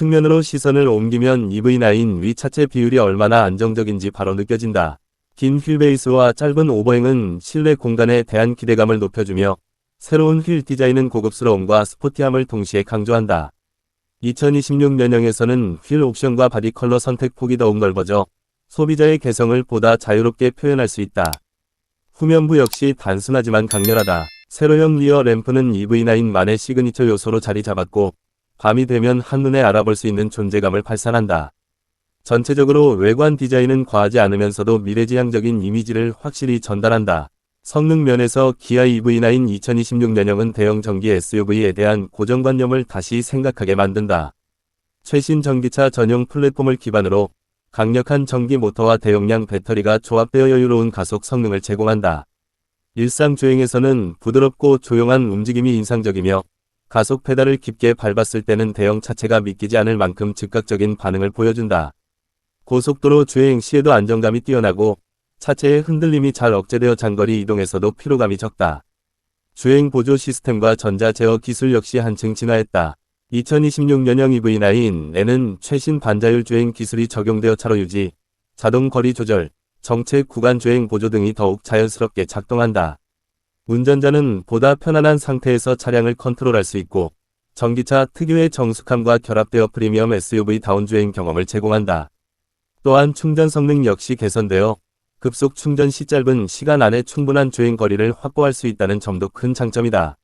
측면으로 시선을 옮기면 EV9 위 차체 비율이 얼마나 안정적인지 바로 느껴진다. 긴 휠베이스와 짧은 오버행은 실내 공간에 대한 기대감을 높여주며 새로운 휠 디자인은 고급스러움과 스포티함을 동시에 강조한다. 2026년형에서는 휠 옵션과 바디 컬러 선택 폭이 더욱 넓어져 소비자의 개성을 보다 자유롭게 표현할 수 있다. 후면부 역시 단순하지만 강렬하다. 세로형 리어 램프는 EV9만의 시그니처 요소로 자리 잡았고 밤이 되면 한눈에 알아볼 수 있는 존재감을 발산한다. 전체적으로 외관 디자인은 과하지 않으면서도 미래지향적인 이미지를 확실히 전달한다. 성능 면에서 기아 EV9 2026년형은 대형 전기 SUV에 대한 고정관념을 다시 생각하게 만든다. 최신 전기차 전용 플랫폼을 기반으로 강력한 전기 모터와 대용량 배터리가 조합되어 여유로운 가속 성능을 제공한다. 일상 주행에서는 부드럽고 조용한 움직임이 인상적이며 가속 페달을 깊게 밟았을 때는 대형 차체가 믿기지 않을 만큼 즉각적인 반응을 보여준다. 고속도로 주행 시에도 안정감이 뛰어나고 차체의 흔들림이 잘 억제되어 장거리 이동에서도 피로감이 적다. 주행 보조 시스템과 전자 제어 기술 역시 한층 진화했다. 2026년형 EV9에는 최신 반자율 주행 기술이 적용되어 차로 유지, 자동 거리 조절, 정체 구간 주행 보조 등이 더욱 자연스럽게 작동한다. 운전자는 보다 편안한 상태에서 차량을 컨트롤할 수 있고, 전기차 특유의 정숙함과 결합되어 프리미엄 SUV 다운 주행 경험을 제공한다. 또한 충전 성능 역시 개선되어 급속 충전 시 짧은 시간 안에 충분한 주행 거리를 확보할 수 있다는 점도 큰 장점이다.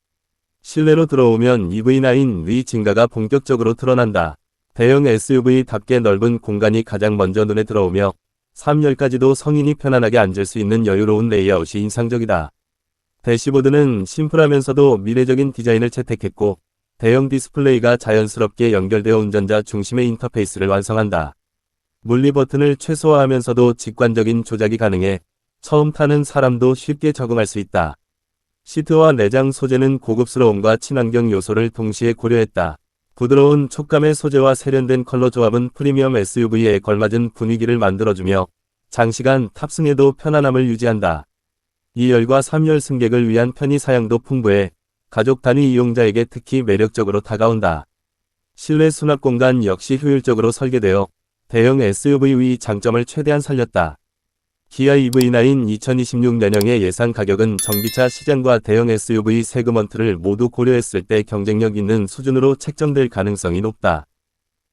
실내로 들어오면 EV9 위 증가가 본격적으로 드러난다. 대형 SUV답게 넓은 공간이 가장 먼저 눈에 들어오며 3열까지도 성인이 편안하게 앉을 수 있는 여유로운 레이아웃이 인상적이다. 대시보드는 심플하면서도 미래적인 디자인을 채택했고 대형 디스플레이가 자연스럽게 연결되어 운전자 중심의 인터페이스를 완성한다. 물리 버튼을 최소화하면서도 직관적인 조작이 가능해 처음 타는 사람도 쉽게 적응할 수 있다. 시트와 내장 소재는 고급스러움과 친환경 요소를 동시에 고려했다. 부드러운 촉감의 소재와 세련된 컬러 조합은 프리미엄 SUV에 걸맞은 분위기를 만들어주며 장시간 탑승에도 편안함을 유지한다. 2열과 3열 승객을 위한 편의 사양도 풍부해 가족 단위 이용자에게 특히 매력적으로 다가온다. 실내 수납 공간 역시 효율적으로 설계되어 대형 SUV의 장점을 최대한 살렸다. 기아 EV9 2026년형의 예상 가격은 전기차 시장과 대형 SUV 세그먼트를 모두 고려했을 때 경쟁력 있는 수준으로 책정될 가능성이 높다.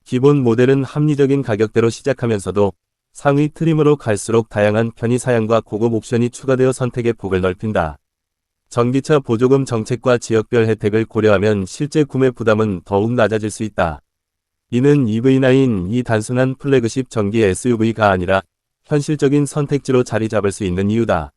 기본 모델은 합리적인 가격대로 시작하면서도 상위 트림으로 갈수록 다양한 편의 사양과 고급 옵션이 추가되어 선택의 폭을 넓힌다. 전기차 보조금 정책과 지역별 혜택을 고려하면 실제 구매 부담은 더욱 낮아질 수 있다. 이는 EV9 이 단순한 플래그십 전기 SUV가 아니라 현실적인 선택지로 자리 잡을 수 있는 이유다.